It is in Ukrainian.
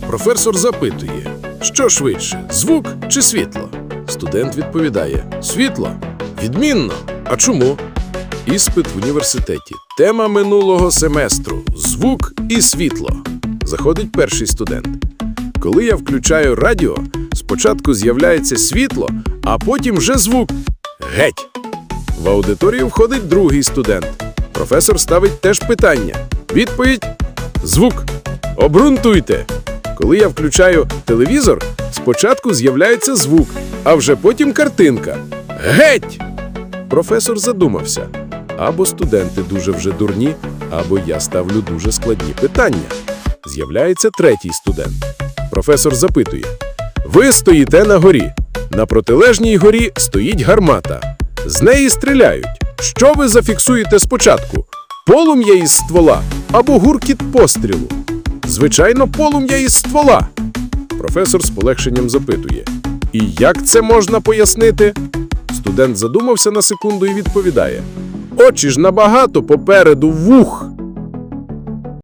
Професор запитує, що швидше, звук чи світло? Студент відповідає: Світло. Відмінно. А чому? Іспит в університеті. Тема минулого семестру звук і світло. Заходить перший студент. Коли я включаю радіо, спочатку з'являється світло, а потім вже звук. Геть! В аудиторію входить другий студент. Професор ставить теж питання. Відповідь звук. Обґрунтуйте. Коли я включаю телевізор, спочатку з'являється звук, а вже потім картинка. Геть! Професор задумався. Або студенти дуже вже дурні, або я ставлю дуже складні питання. З'являється третій студент. Професор запитує: Ви стоїте на горі. На протилежній горі стоїть гармата. З неї стріляють. Що ви зафіксуєте спочатку? Полум'я із ствола або гуркіт пострілу? Звичайно, полум'я із ствола. Професор з полегшенням запитує: І як це можна пояснити? Студент задумався на секунду і відповідає: Очі ж набагато попереду вух.